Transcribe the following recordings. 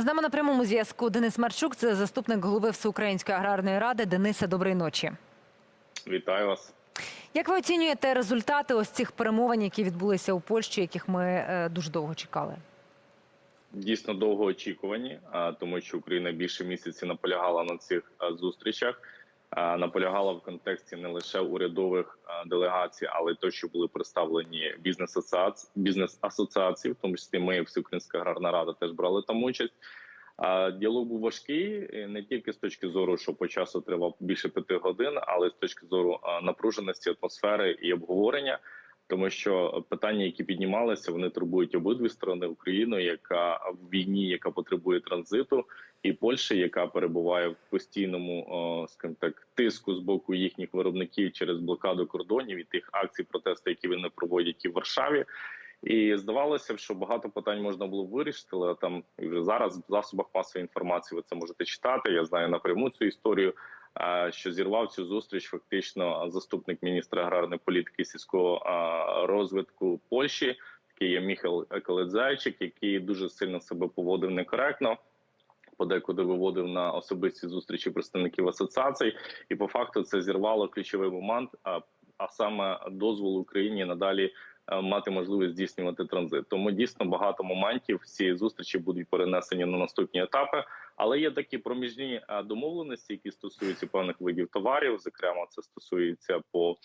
З нами на прямому зв'язку Денис Марчук, це заступник голови Всеукраїнської аграрної ради. Денисе, доброї ночі. Вітаю вас. Як ви оцінюєте результати ось цих перемовин, які відбулися у Польщі, яких ми е, дуже довго чекали? Дійсно довгоочікувані, а, тому що Україна більше місяці наполягала на цих зустрічах. А, Наполягала в контексті не лише урядових делегацій, але й то, що були представлені бізнес-асоціації, бізнес-асоціації, в тому числі ми, Всеукраїнська аграрна рада, теж брали там участь. А, Діалог був важкий е, не тільки з точки зору, що по часу тривав більше п'яти годин, але з точки зору напруженості атмосфери і обговорення. Тому що питання, які піднімалися, вони турбують обидві сторони Україну, яка в війні, яка потребує транзиту, і Польща, яка перебуває в постійному, скажімо так, тиску з боку їхніх виробників через блокаду кордонів і тих акцій протесту, які вони проводять і в Варшаві. І здавалося що багато питань можна було вирішити, але там вже зараз в засобах масової інформації ви це можете читати. Я знаю напряму цю історію. Що зірвав цю зустріч фактично заступник міністра аграрної політики сільського розвитку Польщі, такий є Міхал Коледзайчик, який дуже сильно себе поводив некоректно. Подекуди виводив на особисті зустрічі представників асоціацій, і по факту це зірвало ключовий момент. А, а саме дозвол Україні надалі мати можливість здійснювати транзит. Тому дійсно багато моментів цієї зустрічі будуть перенесені на наступні етапи. Але є такі проміжні е, домовленості, які стосуються певних видів товарів. Зокрема, це стосується по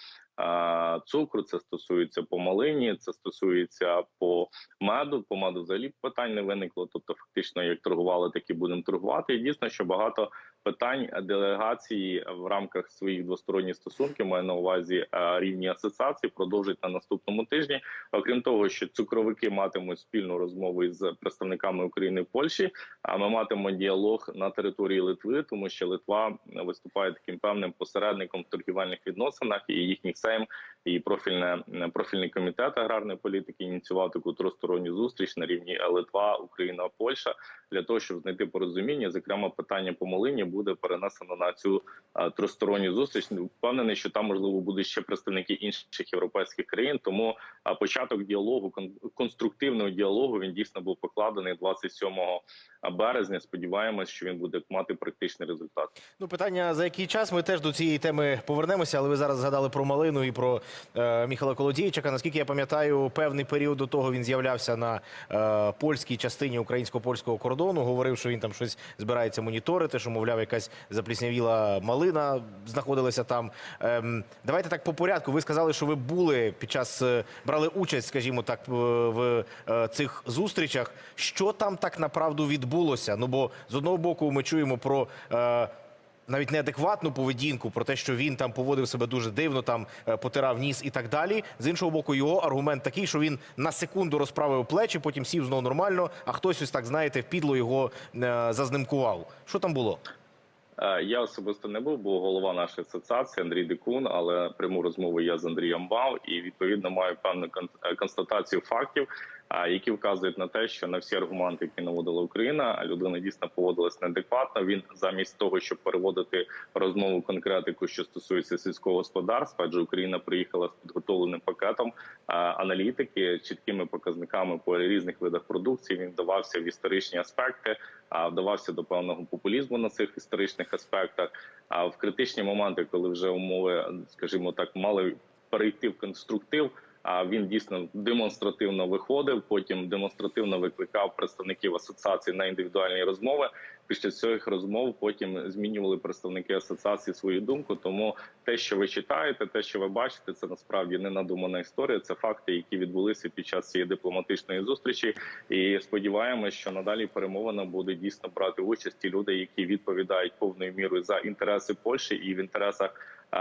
е, цукру, це стосується по малині, це стосується по меду. По меду взагалі питань не виникло. Тобто, фактично, як торгували, так і будемо торгувати. І дійсно, що багато питань делегації в рамках своїх двосторонніх стосунків маю на увазі е, рівні асоціації, продовжать на наступному тижні. Окрім того, що цукровики матимуть спільну розмову із представниками України і Польщі. А ми матимемо діалог на території Литви, тому що Литва виступає таким певним посередником в торгівельних відносинах, і їхній Сейм і профільне профільний комітет аграрної політики ініціював таку тристоронню зустріч на рівні Литва, Україна, Польща для того, щоб знайти порозуміння. Зокрема, питання по Малині буде перенесено на цю тристоронню зустріч. Впевнений, що там можливо будуть ще представники інших європейських країн. Тому початок діалогу кон- конструктивного діалогу він дійсно був покладений 27 березня. Сподіваємось, що він буде мати практичний результат. Ну, питання за який час ми теж до цієї теми повернемося, але ви зараз згадали про малину і про е, Міхала Колодійчика. Наскільки я пам'ятаю, певний період до того він з'являвся на е, польській частині українсько-польського кордону. Говорив, що він там щось збирається моніторити, що мовляв, якась запліснявіла малина знаходилася там. Ем, давайте так по порядку. Ви сказали, що ви були під час е, брали участь, скажімо так, в, в е, цих зустрічах. Що там так направду відбулося? Ну бо з одного боку ми чуємо про. Е, навіть неадекватну поведінку про те, що він там поводив себе дуже дивно, там е, потирав ніс і так далі. З іншого боку, його аргумент такий, що він на секунду розправив плечі, потім сів знову нормально, а хтось ось так знаєте, впідло його е, зазнимкував. Що там було? Е, Я особисто не був, бо голова нашої асоціації Андрій Дикун, але пряму розмову я з Андрієм мав і відповідно маю певну констатацію фактів, які вказують на те, що на всі аргументи, які наводила Україна, людина дійсно поводилась неадекватно. Він замість того, щоб переводити розмову конкретику, що стосується сільського господарства, адже Україна приїхала з підготовленим пакетом аналітики, чіткими показниками по різних видах продукції. Він вдавався в історичні аспекти, а вдавався до певного популізму на цих історичних аспектах. А в критичні моменти, коли вже умови, скажімо так, мали перейти в конструктив. А він дійсно демонстративно виходив. Потім демонстративно викликав представників асоціації на індивідуальні розмови. Після цих розмов потім змінювали представники асоціації свою думку. Тому те, що ви читаєте, те, що ви бачите, це насправді не надумана історія. Це факти, які відбулися під час цієї дипломатичної зустрічі. І сподіваємося, що надалі перемовина буде дійсно брати участь ті люди, які відповідають повною мірою за інтереси Польщі і в інтересах. Е,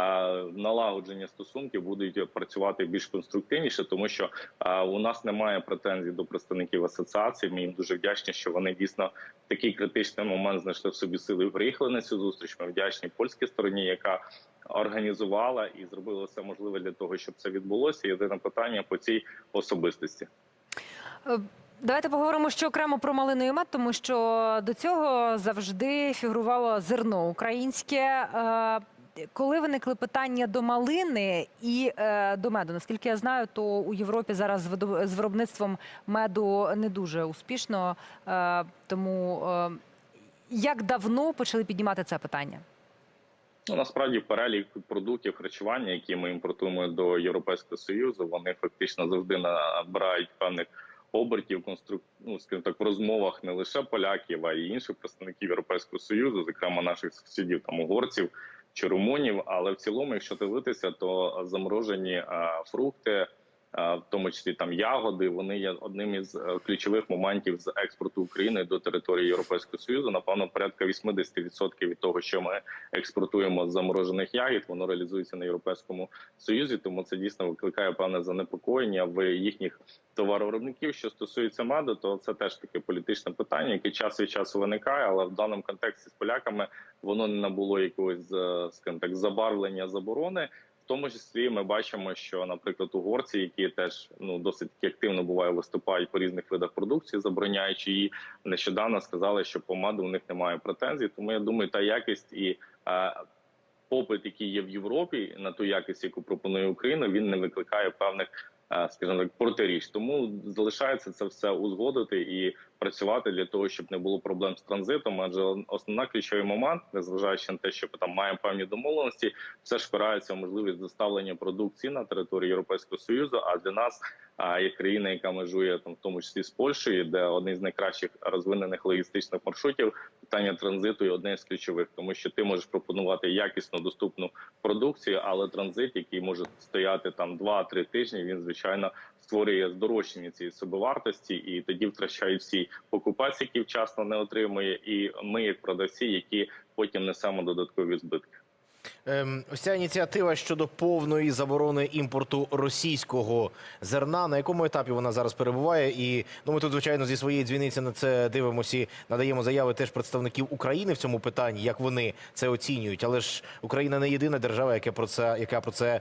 Налагодження стосунків будуть працювати більш конструктивніше, тому що е, у нас немає претензій до представників асоціації. Ми їм дуже вдячні, що вони дійсно в такий критичний момент знайшли в собі сили і приїхали на цю зустріч. Ми вдячні польській стороні, яка організувала і зробила все можливе для того, щоб це відбулося. Єдине питання по цій особистості. Е, Давайте поговоримо ще окремо про малину і мед, тому що до цього завжди фігурувало зерно українське. Коли виникли питання до малини і е, до меду, наскільки я знаю, то у Європі зараз з виробництвом меду не дуже успішно. Е, тому е, як давно почали піднімати це питання? Ну, насправді перелік продуктів харчування, які ми імпортуємо до Європейського Союзу, вони фактично завжди набирають певних обертів конструк... ну, скажімо так, в розмовах не лише поляків, а й інших представників Європейського Союзу, зокрема наших сусідів там угорців чи румунів. Але в цілому, якщо дивитися, то заморожені фрукти. В тому числі там ягоди, вони є одним із е, ключових моментів з експорту України до території Європейського союзу. Напевно, порядка 80% від того, що ми експортуємо з заморожених ягід, воно реалізується на європейському союзі. Тому це дійсно викликає певне занепокоєння в їхніх товаровиробників. Що стосується меду, то це теж таке політичне питання, яке час від часу виникає, але в даному контексті з поляками воно не набуло якогось е, скажімо так забарвлення заборони. В тому числі ми бачимо, що, наприклад, угорці, які теж ну досить активно буває виступають по різних видах продукції, забороняючи її, нещодавно сказали, що помади у них немає претензій. Тому я думаю, та якість і е, попит, який є в Європі, на ту якість, яку пропонує Україна, він не викликає певних. Е, Скажімо так, протиріч, тому залишається це все узгодити і працювати для того, щоб не було проблем з транзитом. Адже основна ключовий момент, незважаючи на те, що там маємо певні домовленості, все ж впирається в можливість доставлення продукції на територію Європейського союзу. А для нас, а, як країна, яка межує там, в тому числі з Польщею, де один з найкращих розвинених логістичних маршрутів, питання транзиту є одне з ключових, тому що ти можеш пропонувати якісно доступну продукцію, але транзит, який може стояти там 2-3 тижні, він звичайно створює здорожчання цієї собівартості, і тоді втрачають всі покупець, які вчасно не отримує, і ми, як продавці, які потім несемо додаткові збитки. Ем, ось ця ініціатива щодо повної заборони імпорту російського зерна. На якому етапі вона зараз перебуває? І ну ми тут, звичайно, зі своєї дзвіниці на це дивимося надаємо заяви теж представників України в цьому питанні, як вони це оцінюють. Але ж Україна не єдина держава, яка про це, яка про це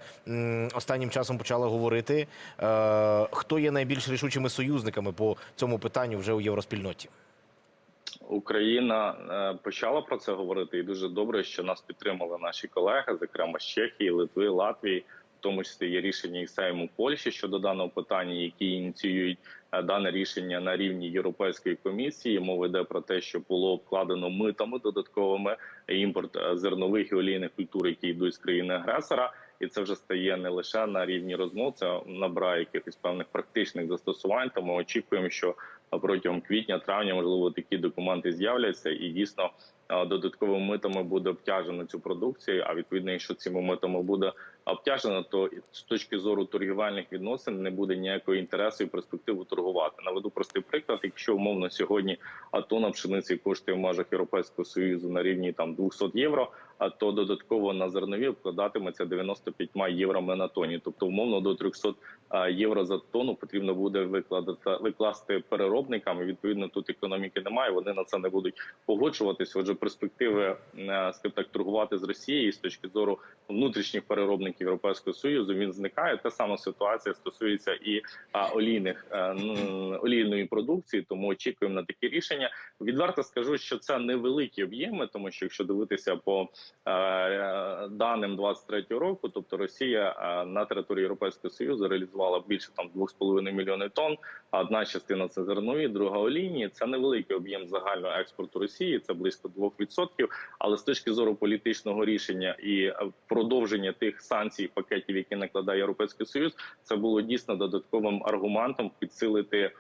останнім часом почала говорити. Е, хто є найбільш рішучими союзниками по цьому питанню вже у євроспільноті? Україна е, почала про це говорити, і дуже добре, що нас підтримали наші колеги, зокрема з Чехії, Литви, Латвії. В тому числі є рішення і Сейму Польщі щодо даного питання, які ініціюють е, дане рішення на рівні Європейської комісії. Мова йде про те, що було обкладено митами додатковими імпорт е, зернових і олійних культур, які йдуть з країни агресора. І це вже стає не лише на рівні розмов, це набирає якихось певних практичних застосувань. Тому очікуємо, що протягом квітня-травня можливо такі документи з'являться, і дійсно е, додатковими митами буде обтяжено цю продукцію. А відповідно, якщо цими митами буде обтяжено, то з точки зору торгівельних відносин не буде ніякого інтересу і перспективи торгувати. Наведу простий приклад. Якщо умовно сьогодні тонна пшениці коштує в межах Європейського союзу на рівні там 200 євро, то додатково на зернові вкладатиметься 95 євро на тоні. Тобто, умовно до 300 євро за тонну потрібно буде викладати викласти переробникам. І відповідно тут економіки немає. Вони на це не будуть погоджуватися. Отже, перспективи е, так торгувати з Росією з точки зору внутрішніх переробників Європейського союзу. Він зникає. Та сама ситуація стосується і олійних е, олійної продукції. Тому очікуємо на такі рішення. Відверто скажу, що це невеликі об'єми, тому що якщо дивитися по даним 23 року, тобто Росія е, на території Європейського союзу реалізувала більше там 2,5 мільйони тонн. Одна частина це зернові, друга олійні. Це невеликий об'єм загального експорту Росії. Це близько 2%. Але з точки зору політичного рішення і е, продовження тих санкцій пакетів, які накладає Європейський Союз, це було дійсно додатковим аргументом підсилити е,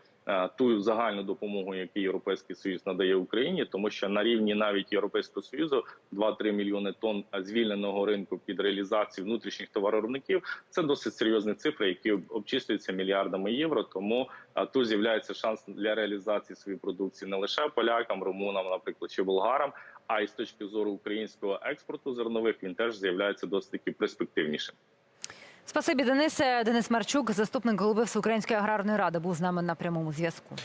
ту загальну допомогу, яку Європейський Союз надає Україні, тому що на рівні навіть Європейського союзу 2-3 мільйони тонн звільненого ринку під реалізацію внутрішніх товаровиробників це досить серйозні цифри, які об- обчислюються мільярдами євро. Тому тут з'являється шанс для реалізації своєї продукції не лише полякам, румунам, наприклад, чи болгарам. А й з точки зору українського експорту зернових він теж з'являється досить таки перспективнішим. Спасибі, Денисе. Денис Марчук, заступник голови Всеукраїнської аграрної ради, був з нами на прямому зв'язку.